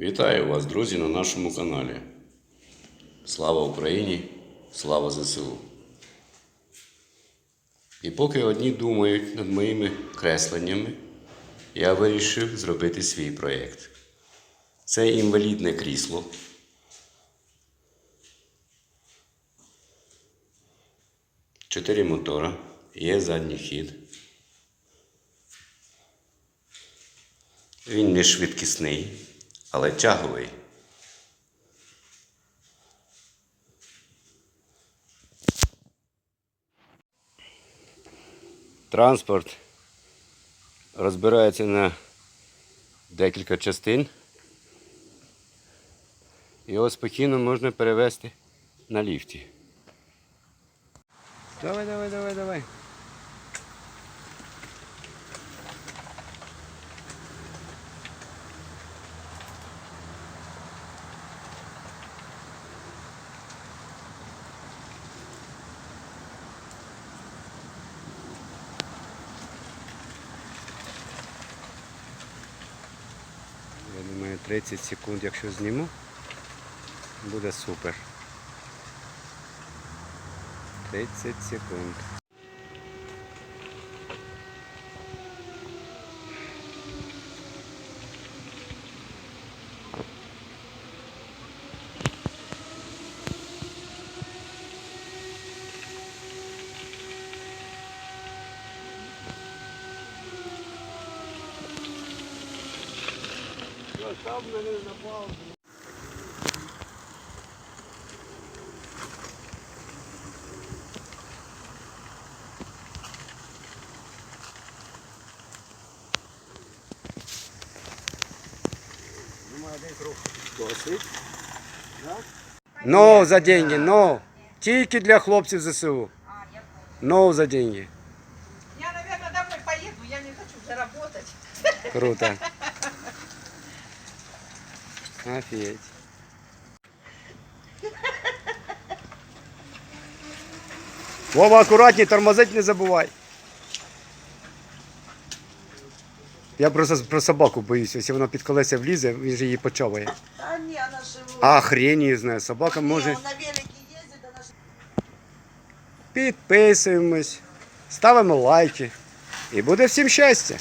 Вітаю вас, друзі, на нашому каналі. Слава Україні! Слава ЗСУ! І поки одні думають над моїми кресленнями, я вирішив зробити свій проєкт. Це інвалідне крісло. Чотири мотора, є задній хід. Він не швидкісний, але тяговий. Транспорт розбирається на декілька частин. Його спокійно можна перевезти на ліфті. Давай, давай, давай, давай. Я думаю, 30 секунд, якщо зніму, буде супер. 30 секунд. No за деньги, no. Тільки для хлопців ЗСУ. No за деньги. Я, наверное, домой поеду, я не хочу уже работать. Круто. Офігеть. Вова, акуратней, тормозить не забувай. Я просто про собаку боюся, якщо вона під колеса влізе, він же її почаває. А не, она живет. А хрень її знає, собака може. Он на велике ездит, она же... Підписуємось, ставимо лайки. І буде всім щастя.